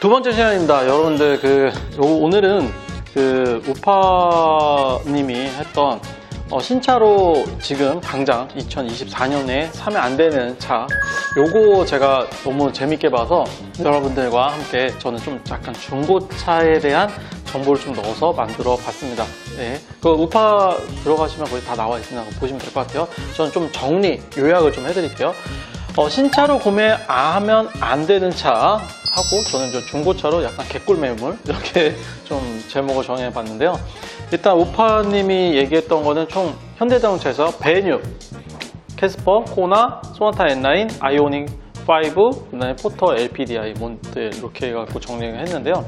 두 번째 시간입니다. 여러분들 그 요- 오늘은 그 우파님이 했던 어, 신차로 지금 당장 2024년에 사면 안 되는 차 요거 제가 너무 재밌게 봐서 여러분들과 함께 저는 좀 약간 중고차에 대한 정보를 좀 넣어서 만들어 봤습니다. 네. 그 우파 들어가시면 거기 다 나와 있으니까 보시면 될 것 같아요. 저는 좀 정리, 요약을 좀 해드릴게요. 어, 신차로 구매하면 안 되는 차 하고 저는 저 중고차로 약간 개꿀 매물 이렇게 좀 제목을 정해봤는데요. 일단 우파님이 얘기했던 거는 총 현대자동차에서 베뉴, 캐스퍼, 코나, 소나타 N9, 아이오닉 5, 그다음에 포터 LPDI 모델 이렇게 해갖고 정리를 했는데요.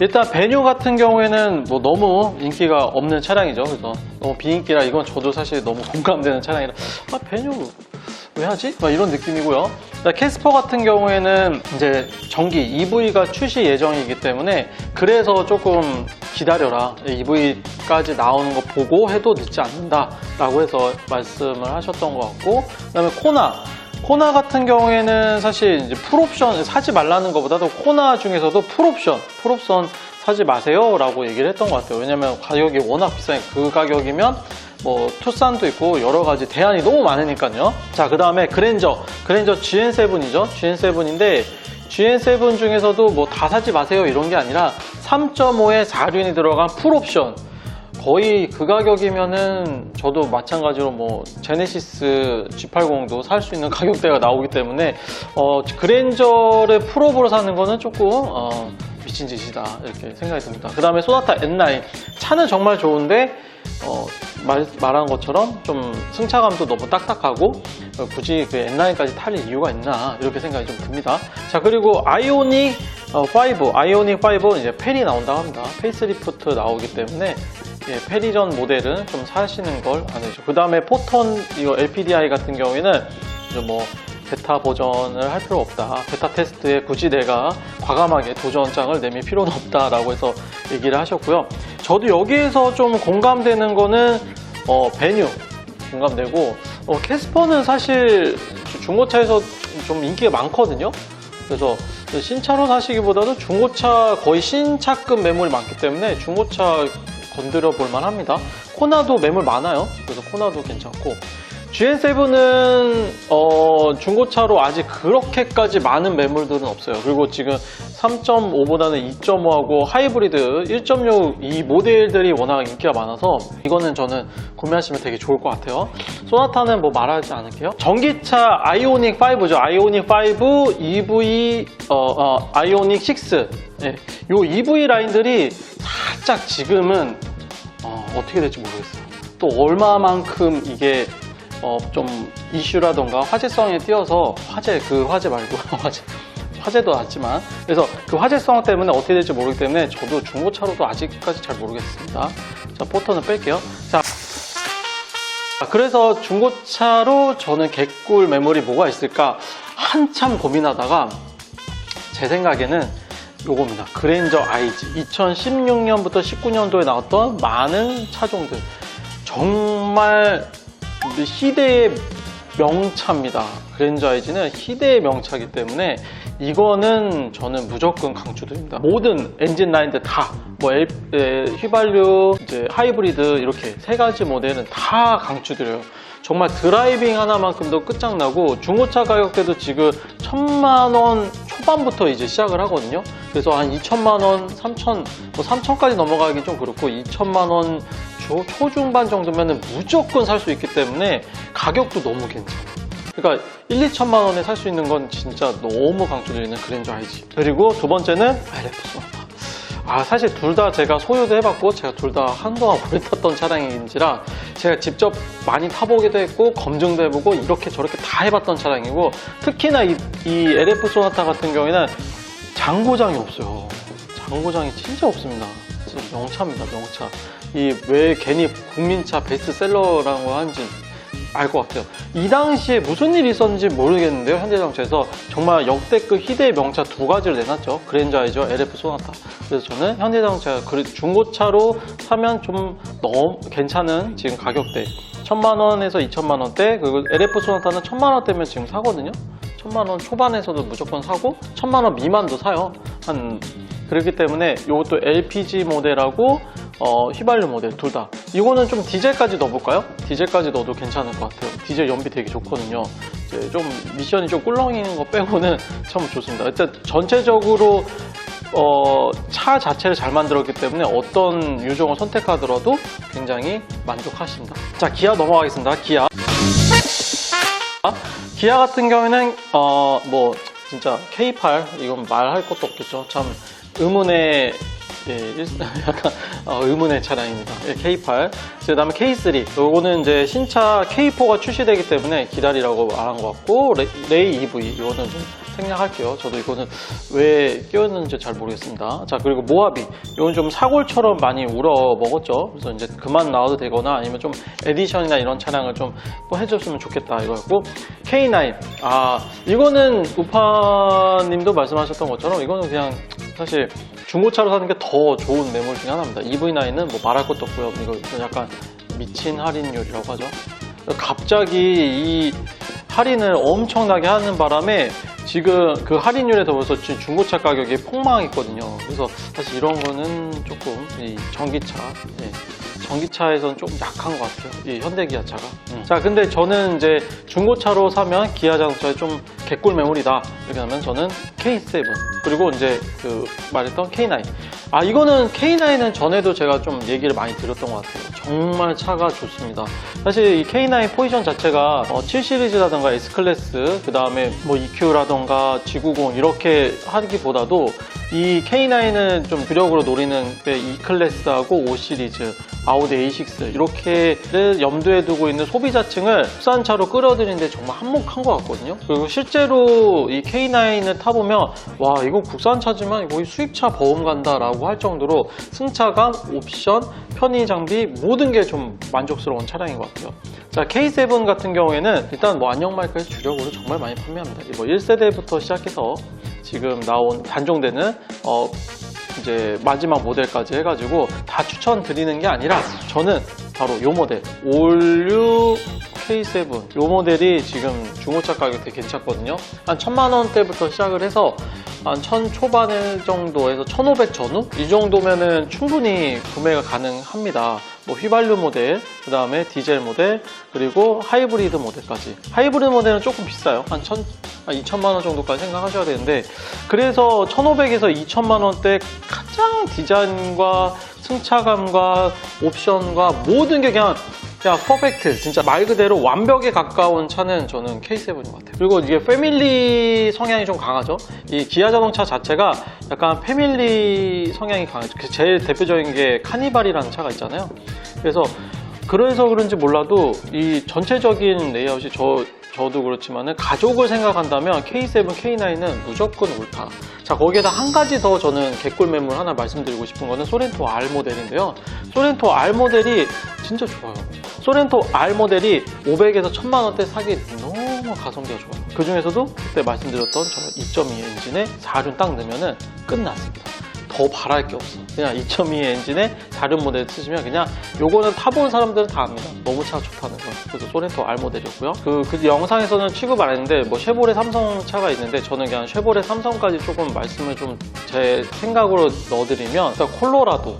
일단 베뉴 같은 경우에는 뭐 너무 인기가 없는 차량이죠. 그래서 너무 비인기라 이건 저도 사실 너무 공감되는 차량이라 아 베뉴 왜 하지? 막 이런 느낌이고요. 캐스퍼 같은 경우에는 이제 전기 EV가 출시 예정이기 때문에 그래서 조금 기다려라. EV까지 나오는 거 보고 해도 늦지 않는다 라고 해서 말씀을 하셨던 것 같고, 그 다음에 코나. 코나 같은 경우에는 사실 이제 풀옵션 사지 말라는 것보다도 코나 중에서도 풀옵션, 풀옵션 사지 마세요 라고 얘기를 했던 것 같아요. 왜냐면 가격이 워낙 비싸니까 그 가격이면 뭐 투싼도 있고 여러 가지 대안이 너무 많으니까요. 자, 그 다음에 그랜저, 그랜저 GN7이죠. GN7인데 GN7 중에서도 뭐 다 사지 마세요 이런 게 아니라 3.5에 4륜이 들어간 풀옵션. 거의 그 가격이면은 저도 마찬가지로 뭐 제네시스 G80도 살 수 있는 가격대가 나오기 때문에 어, 그랜저를 풀업으로 사는 거는 조금 어, 미친 짓이다 이렇게 생각이 듭니다. 그 다음에 소나타 N9 차는 정말 좋은데 어, 말, 말한 것처럼 좀 승차감도 너무 딱딱하고 어, 굳이 그 N9까지 탈 이유가 있나 이렇게 생각이 좀 듭니다. 자 그리고 아이오닉 어, 5, 아이오닉 5는 이제 펠이 나온다고 합니다. 페이스리프트 나오기 때문에 예, 페리전 모델은 좀 사시는 걸 안해죠. 그 다음에 포톤 이거 LPDI 같은 경우에는 이제 뭐 베타 버전을 할 필요 없다. 베타 테스트에 굳이 내가 과감하게 도전장을 내밀 필요는 없다라고 해서 얘기를 하셨고요. 저도 여기에서 좀 공감되는 거는 어, 베뉴 공감되고 어, 캐스퍼는 사실 중고차에서 좀 인기가 많거든요. 그래서 신차로 사시기보다도 중고차 거의 신차급 매물이 많기 때문에 중고차 건드려 볼 만 합니다. 코나도 매물 많아요. 그래서 코나도 괜찮고 GN7은 어, 중고차로 아직 그렇게까지 많은 매물들은 없어요. 그리고 지금 3.5보다는 2.5하고 하이브리드 1.6 이 모델들이 워낙 인기가 많아서 이거는 저는 구매하시면 되게 좋을 것 같아요. 소나타는 뭐 말하지 않을게요. 전기차 아이오닉 5죠. 아이오닉 5, EV, 어, 어, 아이오닉 6. 예, 요 EV 라인들이 살짝 지금은 어, 어떻게 될지 모르겠어요. 또 얼마만큼 이게 어, 좀 이슈라던가 화제성에 띄어서 화제 그 화제 말고 화제 화제도 낮지만 그래서 그 화제성 때문에 어떻게 될지 모르기 때문에 저도 중고차로도 아직까지 잘 모르겠습니다. 자 포터는 뺄게요. 자 아, 그래서 중고차로 저는 개꿀 매물이 뭐가 있을까 한참 고민하다가 제 생각에는 요겁니다. 그랜저 IG 2016년부터 19년도에 나왔던 많은 차종들 정말 희대의 명차입니다. 그랜저 IG는 희대의 명차이기 때문에 이거는 저는 무조건 강추드립니다. 모든 엔진 라인들 다, 뭐 엘- 에, 휘발유, 이제 하이브리드 이렇게 세 가지 모델은 다 강추드려요. 정말 드라이빙 하나만큼도 끝장나고 중고차 가격대도 지금 천만 원 초반부터 이제 시작을 하거든요. 그래서 한 2천만 원, 3천, 뭐 3천까지 넘어가기 좀 그렇고 2천만 원 초, 초중반 정도면은 무조건 살 수 있기 때문에 가격도 너무 괜찮아요. 그러니까 1, 2천만 원에 살 수 있는 건 진짜 너무 강추드리는 그랜저 IG. 그리고 두 번째는 LF 소나타. 아 사실 둘 다 제가 소유도 해봤고 제가 둘 다 한동안 오래 탔던 차량인지라 제가 직접 많이 타보기도 했고 검증도 해보고 이렇게 저렇게 다 해봤던 차량이고 특히나 이, 이 LF 소나타 같은 경우에는 장고장이 없어요. 장고장이 진짜 없습니다. 진짜 명차입니다, 명차. 이 왜 괜히 국민차 베스트셀러라고 하는지 알 것 같아요. 이 당시에 무슨 일이 있었는지 모르겠는데요. 현대자동차에서 정말 역대급 희대의 명차 두 가지를 내놨죠. 그랜저 아이죠, LF 소나타. 그래서 저는 현대자동차 그 중고차로 사면 좀 너무 괜찮은 지금 가격대 천만 원에서 2천만 원대 그리고 LF 소나타는 천만 원대면 지금 사거든요. 천만 원 초반에서도 무조건 사고 천만 원 미만도 사요. 한 그렇기 때문에 이것도 LPG 모델하고 어, 휘발유 모델 둘 다. 이거는 좀 디젤까지 넣어볼까요? 디젤까지 넣어도 괜찮을 것 같아요. 디젤 연비 되게 좋거든요. 이제 좀 미션이 좀 꿀렁이는 거 빼고는 참 좋습니다. 일단 전체적으로 어, 차 자체를 잘 만들었기 때문에 어떤 유종을 선택하더라도 굉장히 만족하십니다. 자, 기아 넘어가겠습니다. 기아. 기아 같은 경우에는 어, 뭐 진짜 K8 이건 말할 것도 없겠죠. 참 의문의 예, 일- 약간 어, 의문의 차량입니다. 예, K8. 그 다음에 K3. 요거는 이제 신차 K4가 출시되기 때문에 기다리라고 말한 것 같고 레, 레이 EV 이거는 좀 생략할게요. 저도 이거는 왜 끼웠는지 잘 모르겠습니다. 자 그리고 모하비 이건 좀 사골처럼 많이 우러 먹었죠. 그래서 이제 그만 나와도 되거나 아니면 좀 에디션이나 이런 차량을 좀또 해줬으면 좋겠다 이거였고 K9 아 이거는 우파님도 말씀하셨던 것처럼 이거는 그냥 사실 중고차로 사는 게 더 좋은 매물 중에 하나입니다. EV9은 뭐 말할 것도 없고요. 이거 약간 미친 할인율이라고 하죠. 갑자기 이 할인을 엄청나게 하는 바람에 지금 그 할인율에 더해서 지금 중고차 가격이 폭망했거든요. 그래서 사실 이런 거는 조금 이 전기차, 예, 전기차에서는 좀 약한 것 같아요. 이 현대 기아차가. 음. 자, 근데 저는 이제 중고차로 사면 기아 자동차에 좀 개꿀 매물이다. 이렇게 하면 저는 K7 그리고 이제 그 말했던 K9. 아 이거는 K9은 전에도 제가 좀 얘기를 많이 드렸던 것 같아요. 정말 차가 좋습니다. 사실 이 K9 포지션 자체가 7 시리즈라던가 S 클래스 그 다음에 뭐 EQ라던가 G90 이렇게 하기보다도 이 K9은 좀 주력으로 노리는 게 E 클래스하고 5 시리즈 아우디 A6 이렇게를 염두에 두고 있는 소비자층을 국산차로 끌어들이는데 정말 한몫한 것 같거든요. 그리고 실제로 이 K9을 타보면 와 이거 국산차지만 거의 수입차 보험 간다라고 할 정도로 승차감, 옵션, 편의 장비 모든 게 좀 만족스러운 차량인 것 같아요. 자 K7 같은 경우에는 일단 뭐 안녕 마이크에서 주력으로 정말 많이 판매합니다. 뭐 1세대부터 시작해서 지금 나온 단종되는 어, 이제 마지막 모델까지 해가지고 다 추천드리는 게 아니라 저는 바로 요 모델 올류 K7 요 모델이 지금 중고차 가격 되게 괜찮거든요. 한 천만 원대부터 시작을 해서 한 천 초반 정도에서 1500 전후? 이 정도면은 충분히 구매가 가능합니다. 뭐 휘발유 모델 그 다음에 디젤 모델 그리고 하이브리드 모델까지. 하이브리드 모델은 조금 비싸요. 한 천, 한 2천만 원 정도까지 생각하셔야 되는데 그래서 1,500에서 2천만 원대 가장 디자인과 승차감과 옵션과 모든 게 그냥 야 퍼펙트 진짜 말 그대로 완벽에 가까운 차는 저는 K7인 것 같아요. 그리고 이게 패밀리 성향이 좀 강하죠? 이 기아 자동차 자체가 약간 패밀리 성향이 강하죠. 그 제일 대표적인 게 카니발이라는 차가 있잖아요. 그래서 그래서 그런지 몰라도 이 전체적인 레이아웃이 저 저도 그렇지만은 가족을 생각한다면 K7, K9은 무조건 옳다. 자 거기에다 한 가지 더 저는 개꿀 매물 하나 말씀드리고 싶은 거는 소렌토 R 모델인데요. 소렌토 R 모델이 진짜 좋아요. 소렌토 R 모델이 500에서 1000만 원대 사기 너무 가성비가 좋아요. 그 중에서도 그때 말씀드렸던 저 2.2 엔진에 4륜 딱 넣으면은 끝났습니다. 더 바랄 게 없어. 그냥 2.2 엔진에 다른 모델 쓰시면 그냥 요거는 타본 사람들은 다 압니다. 너무 차가 좋다는 거. 그래서 소렌토 R 모델이었고요. 그, 그 영상에서는 취급 안 했는데 뭐 쉐보레 삼성 차가 있는데 저는 그냥 쉐보레 삼성까지 조금 말씀을 좀 제 생각으로 넣어드리면 일단 콜로라도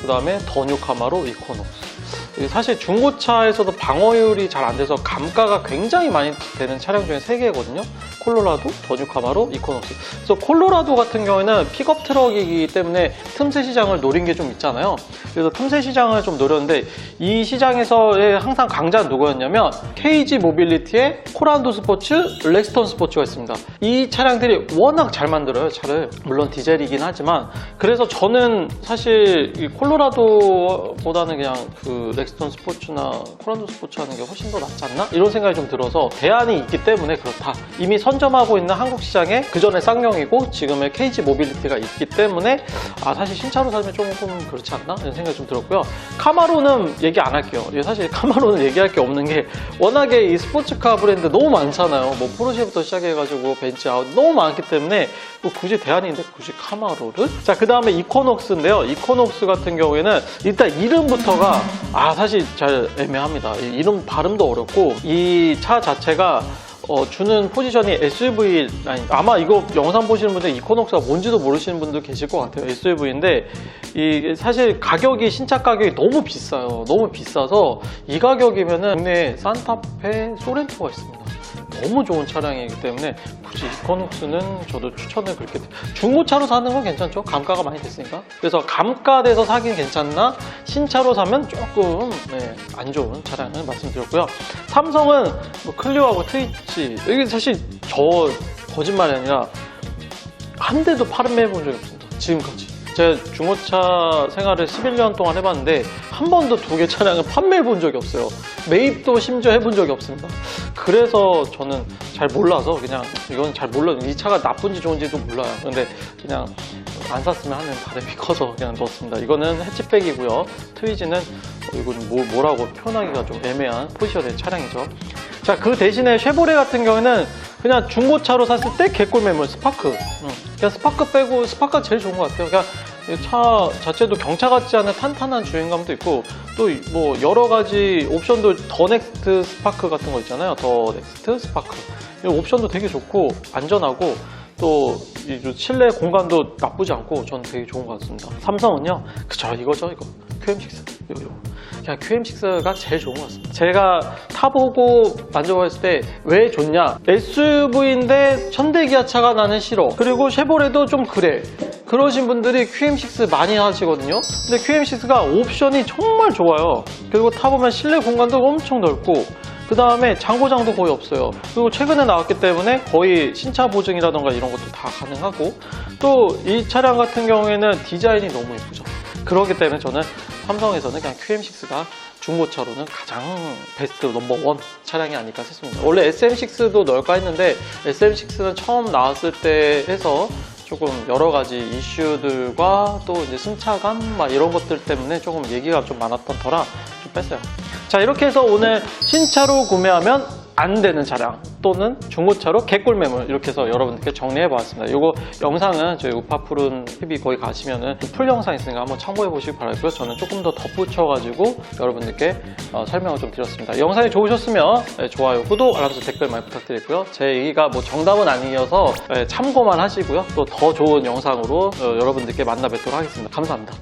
그 다음에 더뉴 카마로 이코노스. 사실 중고차에서도 방어율이 잘 안 돼서 감가가 굉장히 많이 되는 차량 중에 세 개거든요. 콜로라도, 더뉴 카마로, 이코노스. 그래서 콜로라도 같은 경우에는 픽업 트럭이기 때문에 틈새 시장을 노린 게 좀 있잖아요. 그래서 틈새 시장을 좀 노렸는데 이 시장에서의 항상 강자는 누구였냐면 KG 모빌리티의 코란도 스포츠, 렉스턴 스포츠가 있습니다. 이 차량들이 워낙 잘 만들어요, 차를. 물론 디젤이긴 하지만 그래서 저는 사실 이 콜로라도보다는 그냥 그 렉스턴 스포츠나 코란도 스포츠 하는 게 훨씬 더 낫지 않나? 이런 생각이 좀 들어서 대안이 있기 때문에 그렇다. 이미 선 점하고 있는 한국 시장에 그 전에 쌍용이고 지금의 KG 모빌리티가 있기 때문에 아 사실 신차로 사면 조금 그렇지 않나? 이런 생각이 좀 들었고요. 카마로는 얘기 안 할게요. 사실 카마로는 얘기할 게 없는 게 워낙에 이 스포츠카 브랜드 너무 많잖아요. 뭐 포르쉐부터 시작해가지고 벤츠 아웃 너무 많기 때문에 뭐 굳이 대안인데 굳이 카마로를? 자, 그 다음에 이코녹스인데요. 이코녹스 같은 경우에는 일단 이름부터가 아, 사실 잘 애매합니다. 이 이름 발음도 어렵고 이 차 자체가 어, 주는 포지션이 SUV 라인 아마 이거 영상 보시는 분들 이코녹스가 뭔지도 모르시는 분도 계실 것 같아요 SUV인데. 이 사실 가격이 신차 가격이 너무 비싸요. 너무 비싸서 이 가격이면은 국내 산타페 소렌토가 있습니다 너무 좋은 차량이기 때문에 굳이 이코녹스는 저도 추천을 그렇게. 중고차로 사는 건 괜찮죠? 감가가 많이 됐으니까. 그래서 감가돼서 사긴 괜찮나? 신차로 사면 조금 네, 안 좋은 차량을 말씀드렸고요. 삼성은 뭐 클리오하고 트위치 이게 사실 저 거짓말이 아니라 한 대도 판매해 본 적이 없습니다. 지금까지 제가 중고차 생활을 11년 동안 해봤는데 한 번도 두 개 차량을 판매해 본 적이 없어요. 매입도 심지어 해본 적이 없습니다. 그래서 저는 잘 몰라서 그냥 이건 잘 몰라요 이 차가 나쁜지 좋은지도 몰라요. 근데 그냥 안 샀으면 하는 바람이 커서 그냥 넣었습니다. 이거는 해치백이고요. 트위지는 어, 이건 뭐, 뭐라고 표현하기가 좀 애매한 포지션의 차량이죠 자, 그 대신에 쉐보레 같은 경우에는 그냥 중고차로 샀을 때 개꿀 매물 스파크. 응. 그냥 스파크 빼고 스파크가 제일 좋은 것 같아요. 그냥 이차 자체도 경차 같지 않은 탄탄한 주행감도 있고 또 뭐 여러 가지 옵션도 더 넥스트 스파크 같은 거 있잖아요. 더 넥스트 스파크. 이 옵션도 되게 좋고 안전하고 또이 실내 공간도 나쁘지 않고 저는 되게 좋은 것 같습니다. 삼성은요, 그쵸 이거죠 이거 QM6 요요. 그냥 QM6가 제일 좋은 것 같습니다. 제가 타보고 만져봤을 때 왜 좋냐? SUV인데 현대 기아차가 나는 싫어. 그리고 쉐보레도 좀 그래. 그러신 분들이 QM6 많이 하시거든요. 근데 QM6가 옵션이 정말 좋아요. 그리고 타보면 실내 공간도 엄청 넓고 그 다음에 장고장도 거의 없어요. 그리고 최근에 나왔기 때문에 거의 신차 보증이라던가 이런 것도 다 가능하고 또 이 차량 같은 경우에는 디자인이 너무 예쁘죠. 그렇기 때문에 저는 삼성에서는 그냥 QM6가 중고차로는 가장 베스트 넘버원 차량이 아닐까 싶습니다. 원래 SM6도 넣을까 했는데 SM6는 처음 나왔을 때 해서 조금 여러 가지 이슈들과 또 이제 승차감 막 이런 것들 때문에 조금 얘기가 좀 많았던 터라 좀 뺐어요. 자 이렇게 해서 오늘 신차로 구매하면 안 되는 차량 또는 중고차로 개꿀 매물 이렇게 해서 여러분들께 정리해 보았습니다. 이거 영상은 저희 우파푸른 TV 거기 가시면은 풀 영상 있으니까 한번 참고해 보시기 바라고요. 저는 조금 더 덧붙여 가지고 여러분들께 어, 설명을 좀 드렸습니다. 영상이 좋으셨으면 네, 좋아요, 구독, 알람 설정, 댓글 많이 부탁드리고요. 제 얘기가 뭐 정답은 아니어서 네, 참고만 하시고요. 또 더 좋은 영상으로 어, 여러분들께 만나 뵙도록 하겠습니다. 감사합니다.